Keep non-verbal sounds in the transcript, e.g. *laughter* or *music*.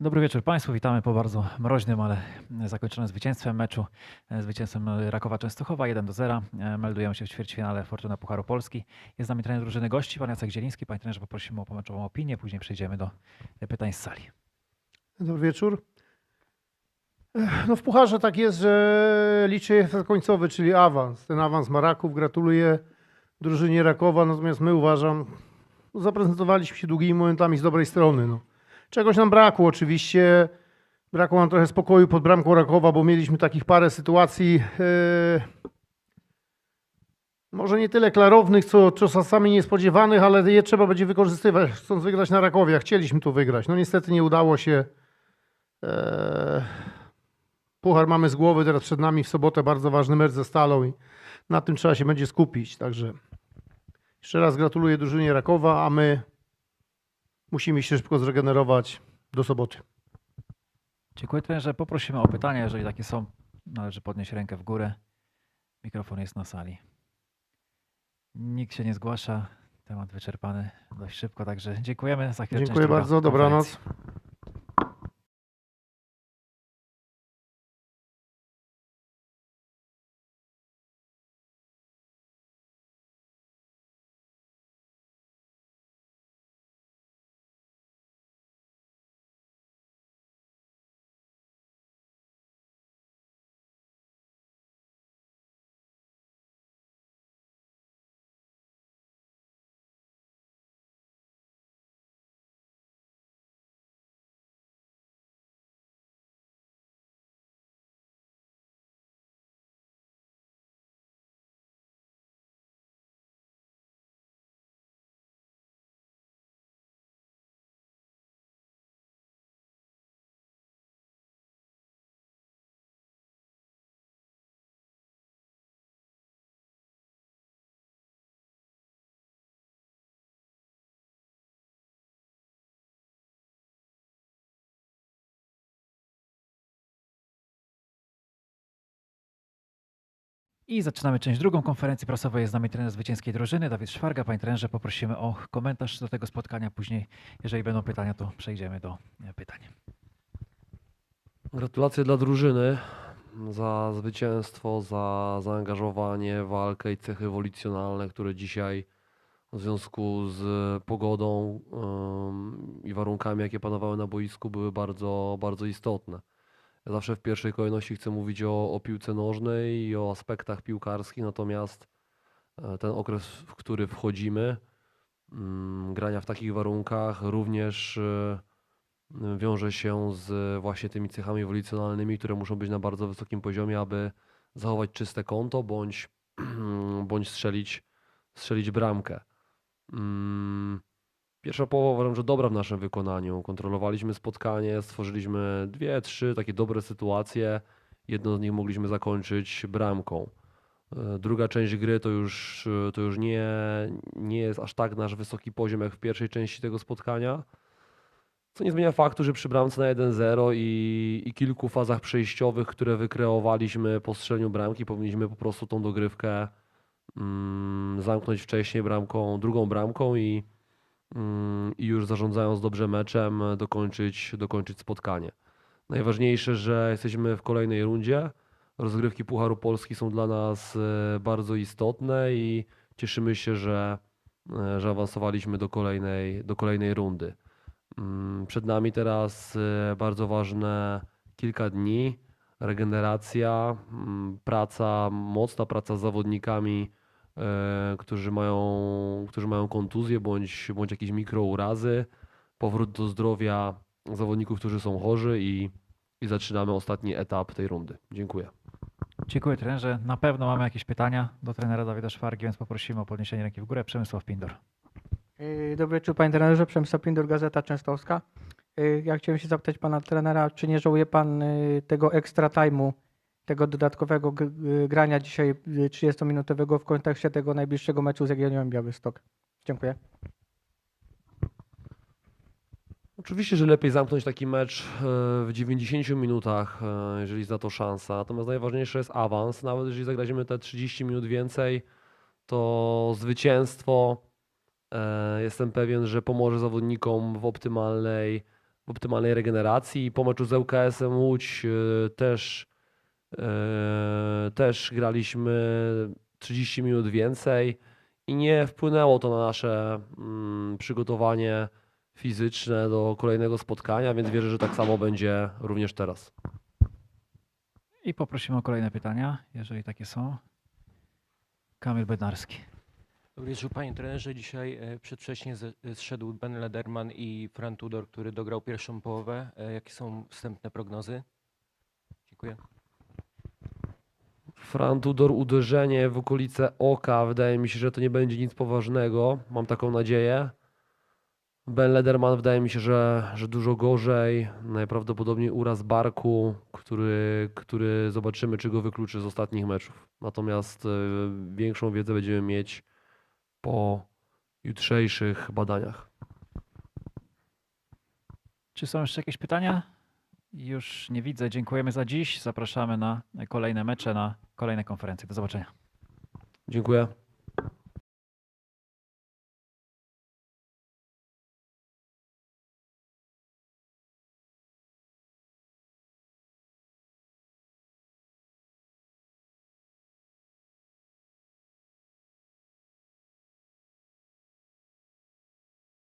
Dobry wieczór Państwu. Witamy po bardzo mroźnym, ale zakończonym zwycięstwem meczu. e, Zwycięstwem Rakowa Częstochowa 1 do 0. E, Meldujemy się w ćwierćfinale Fortuna Pucharu Polski. Jest z nami trener drużyny gości, pan Jacek Zieliński. Panie trenerze, poprosimy o pomeczową opinię, później przejdziemy do e, pytań z sali. Dobry wieczór. No w Pucharze tak jest, że liczy efekt końcowy, czyli awans. Ten awans ma Raków. Gratuluję drużynie Rakowa, natomiast my uważam, no zaprezentowaliśmy się długimi momentami z dobrej strony. No. Czegoś nam brakło oczywiście. Brakło nam trochę spokoju pod bramką Rakowa, bo mieliśmy takich parę sytuacji, e, może nie tyle klarownych, co czasami niespodziewanych, ale je trzeba będzie wykorzystywać, chcąc wygrać na Rakowie. A chcieliśmy tu wygrać. No niestety nie udało się. Eee, Puchar mamy z głowy, teraz przed nami w sobotę bardzo ważny mecz ze Stalą i na tym trzeba się będzie skupić. Także jeszcze raz gratuluję drużynie Rakowa, a my musimy się szybko zregenerować do soboty. Dziękuję trenerze. Poprosimy o pytania. Jeżeli takie są, należy podnieść rękę w górę. Mikrofon jest na sali. Nikt się nie zgłasza. Temat wyczerpany dość szybko, także dziękujemy. Za chwilę Dziękuję bardzo, dobranoc. I zaczynamy część drugą konferencji prasowej. Jest z nami trener zwycięskiej drużyny, Dawid Szwarga. Panie trenerze, poprosimy o komentarz do tego spotkania. Później, jeżeli będą pytania, to przejdziemy do e, pytań. Gratulacje dla drużyny za zwycięstwo, za zaangażowanie, walkę i cechy ewolucjonalne, które dzisiaj w związku z pogodą i warunkami, jakie panowały na boisku, były bardzo, bardzo istotne. Ja zawsze w pierwszej kolejności chcę mówić o, o piłce nożnej i o aspektach piłkarskich, natomiast e, ten okres, w który wchodzimy, ym, grania w takich warunkach, również e, wiąże się z właśnie tymi cechami ewolucjonalnymi, które muszą być na bardzo wysokim poziomie, aby zachować czyste konto bądź, *clears throat* bądź strzelić, strzelić bramkę. Pierwsza połowa uważam, że dobra w naszym wykonaniu. Kontrolowaliśmy spotkanie, stworzyliśmy dwie, trzy takie dobre sytuacje. Jedną z nich mogliśmy zakończyć bramką. E, Druga część gry to już, e, to już nie, nie jest aż tak nasz wysoki poziom jak w pierwszej części tego spotkania. Co nie zmienia faktu, że przy bramce na 1-0 i, i kilku fazach przejściowych, które wykreowaliśmy po strzeleniu bramki, powinniśmy po prostu tą dogrywkę mm, zamknąć wcześniej bramką, drugą bramką i, i już zarządzając dobrze meczem dokończyć, dokończyć spotkanie. Najważniejsze, że jesteśmy w kolejnej rundzie. Rozgrywki Pucharu Polski są dla nas e, bardzo istotne i cieszymy się, że, e, że awansowaliśmy do kolejnej, do kolejnej rundy. Mm, Przed nami teraz e, bardzo ważne kilka dni. Regeneracja, mm, praca, mocna praca z zawodnikami, którzy mają, którzy mają kontuzje bądź, bądź jakieś mikrourazy. Powrót do zdrowia zawodników, którzy są chorzy i, i zaczynamy ostatni etap tej rundy. Dziękuję. Dziękuję trenerze. Na pewno mamy jakieś pytania do trenera Dawida Szwargi, więc poprosimy o podniesienie ręki w górę. Przemysław Pindor. Yy, Dobry wieczór panie trenerze, Przemysław Pindur, Gazeta Częstochowska. Yy, Ja chciałem się zapytać pana trenera, czy nie żałuje pan tego extra time'u, tego dodatkowego grania dzisiaj yy, 30-minutowego w kontekście tego najbliższego meczu z Jagiellonią Białystok? Dziękuję. Oczywiście, że lepiej zamknąć taki mecz e, w 90 minutach, e, jeżeli na to szansa. Natomiast najważniejsze jest awans. Nawet jeżeli zagradzimy te 30 minut więcej, to zwycięstwo e, jestem pewien, że pomoże zawodnikom w optymalnej w optymalnej regeneracji. Po meczu z ŁKS-em Łódź też, też graliśmy 30 minut więcej i nie wpłynęło to na nasze mm, przygotowanie fizyczne do kolejnego spotkania, więc wierzę, że tak samo będzie również teraz. I poprosimy o kolejne pytania, jeżeli takie są. Kamil Bednarski. Dobry wieczór panie trenerze. Dzisiaj e, przedwcześnie ze- zszedł Ben Lederman i Fran Tudor, który dograł pierwszą połowę. E, Jakie są wstępne prognozy? Dziękuję. Fran Tudor uderzenie w okolice oka. Wydaje mi się, że to nie będzie nic poważnego. Mam taką nadzieję. Ben Lederman wydaje mi się, że, że dużo gorzej. Najprawdopodobniej uraz barku, który, który zobaczymy, czy go wykluczy z ostatnich meczów. Natomiast e, większą wiedzę będziemy mieć po jutrzejszych badaniach. Czy są jeszcze jakieś pytania? Już nie widzę. Dziękujemy za dziś. Zapraszamy na kolejne mecze, na kolejne konferencje. Do zobaczenia. Dziękuję.